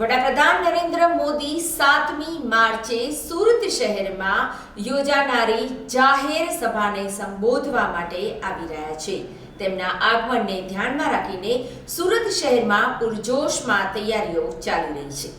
વડાપ્રધાન નરેન્દ્ર મોદી સાતમી માર્ચે સુરત શહેરમાં યોજાનારી જાહેર સભાને સંબોધવા માટે આવી રહ્યા છે. તેમના આગમનને ધ્યાનમાં રાખીને સુરત શહેરમાં પૂરજોશમાં તૈયારીઓ ચાલી રહી છે.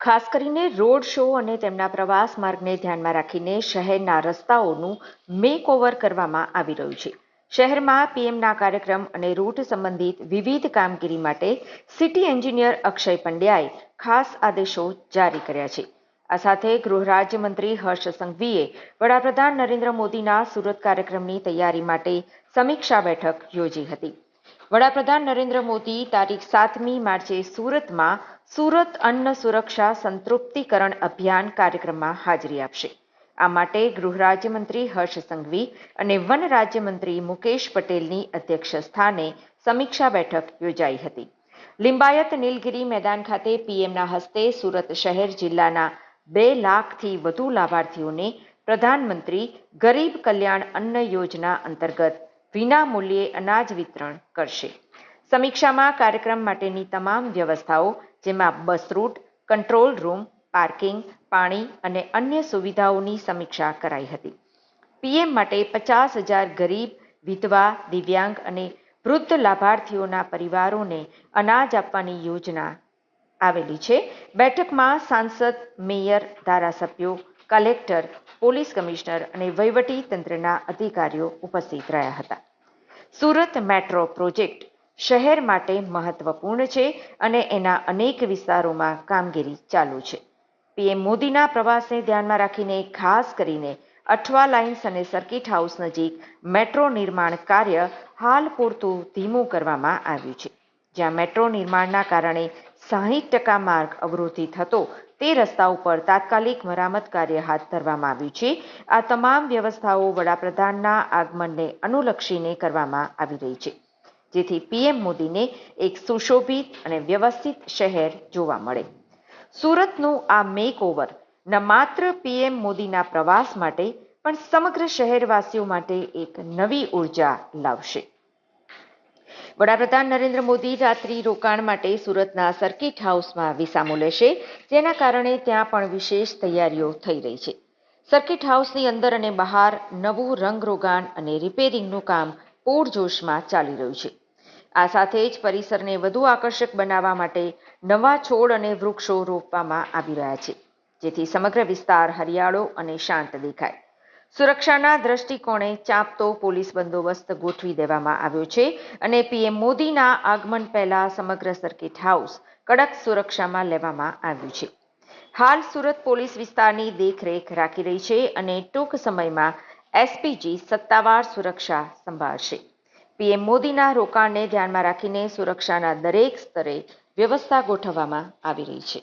ખાસ કરીને રોડ શો અને તેમના પ્રવાસ માર્ગને ધ્યાનમાં રાખીને શહેરના રસ્તાઓનું મેકઓવર કરવામાં આવી રહ્યું છે. શહેરમાં પીએમના કાર્યક્રમ અને રૂટ સંબંધિત વિવિધ કામગીરી માટે સિટી એન્જિનિયર અક્ષય પંડ્યાએ ખાસ આદેશો જારી કર્યા છે. આ સાથે ગૃહ રાજ્યમંત્રી હર્ષ સંઘવીએ વડાપ્રધાન નરેન્દ્ર મોદીના સુરત કાર્યક્રમની તૈયારી માટે સમીક્ષા બેઠક યોજી હતી. વડાપ્રધાન નરેન્દ્ર મોદી તારીખ સાતમી માર્ચે સુરતમાં સુરત અન્ન સુરક્ષા સંતૃપ્તિકરણ અભિયાન કાર્યક્રમમાં હાજરી આપશે. આ માટે ગૃહ રાજ્યમંત્રી હર્ષ સંઘવી અને વન રાજ્યમંત્રી મુકેશ પટેલની અધ્યક્ષ સ્થાને સમીક્ષા બેઠક યોજાઈ હતી. લિંબાયત નીલગિરી મેદાન ખાતે પીએમના હસ્તે સુરત શહેર જિલ્લાના બે લાખથી વધુ લાભાર્થીઓને પ્રધાનમંત્રી ગરીબ કલ્યાણ અન્ન યોજના અંતર્ગત વિના મૂલ્યે અનાજ વિતરણ કરશે. સમીક્ષામાં કાર્યક્રમ માટેની તમામ વ્યવસ્થાઓ, જેમાં bus route, control room parking, પાણી અને અન્ય સુવિધાઓની સમીક્ષા કરાઈ હતી. પીએમ માટે પચાસ હજાર ગરીબ, વિધવા, દિવ્યાંગ અને વૃદ્ધ લાભાર્થીઓના પરિવારોને અનાજ આપવાની યોજના આવેલી છે. બેઠકમાં સાંસદ, મેયર, ધારાસભ્યો, કલેક્ટર, પોલીસ કમિશનર અને વહીવટી તંત્રના અધિકારીઓ ઉપસ્થિત રહ્યા હતા. સુરત મેટ્રો પ્રોજેક્ટ શહેર માટે મહત્વપૂર્ણ છે અને એના અનેક વિસ્તારોમાં કામગીરી ચાલુ છે. પીએમ મોદીના પ્રવાસને ધ્યાનમાં રાખીને ખાસ કરીને અઠવા લાઇન્સ અને સર્કિટ હાઉસ નજીક મેટ્રો નિર્માણ કાર્ય હાલ પૂરતું ધીમું કરવામાં આવ્યું છે. જ્યાં મેટ્રો નિર્માણના કારણે સાહીઠ ટકા માર્ગ અવરોધિત હતો તે રસ્તા ઉપર તાત્કાલિક મરામત કાર્ય હાથ ધરવામાં આવ્યું છે. આ તમામ વ્યવસ્થાઓ વડાપ્રધાનના આગમનને અનુલક્ષીને કરવામાં આવી રહી છે. જેથી પીએમ મોદીને એક સુશોભિત અને વ્યવસ્થિત શહેર જોવા મળે. સુરતનું આ મેકઓવર ન માત્ર પીએમ મોદીના પ્રવાસ માટે, પણ સમગ્ર શહેરવાસીઓ માટે એક નવી ઊર્જા લાવશે. વડાપ્રધાન નરેન્દ્ર મોદી રાત્રિ રોકાણ માટે સુરતના સર્કિટ હાઉસમાં વિસામો લેશે, જેના કારણે ત્યાં પણ વિશેષ તૈયારીઓ થઈ રહી છે. સર્કિટ હાઉસની અંદર અને બહાર નવું રંગરોગાન અને રિપેરિંગનું કામ પૂરજોશમાં ચાલી રહ્યું છે. આ સાથે જ પરિસરને વધુ આકર્ષક બનાવવા માટે નવા છોડ અને વૃક્ષો રોપવામાં આવી રહ્યા છે, જેથી સમગ્ર વિસ્તાર હરિયાળો અને શાંત દેખાય. સુરક્ષાના દ્રષ્ટિકોણે ચાંપતો પોલીસ બંદોબસ્ત ગોઠવી દેવામાં આવ્યો છે અને પીએમ મોદીના આગમન પહેલા સમગ્ર સર્કિટ હાઉસ કડક સુરક્ષામાં લેવામાં આવ્યું છે. હાલ સુરત પોલીસ વિસ્તારની દેખરેખ રાખી રહી છે અને ટૂંક સમયમાં એસપીજી સત્તાવાર સુરક્ષા સંભાળશે. પીએમ મોદીના રોકાણને ધ્યાનમાં રાખીને સુરક્ષાના દરેક સ્તરે વ્યવસ્થા ગોઠવવામાં આવી રહી છે.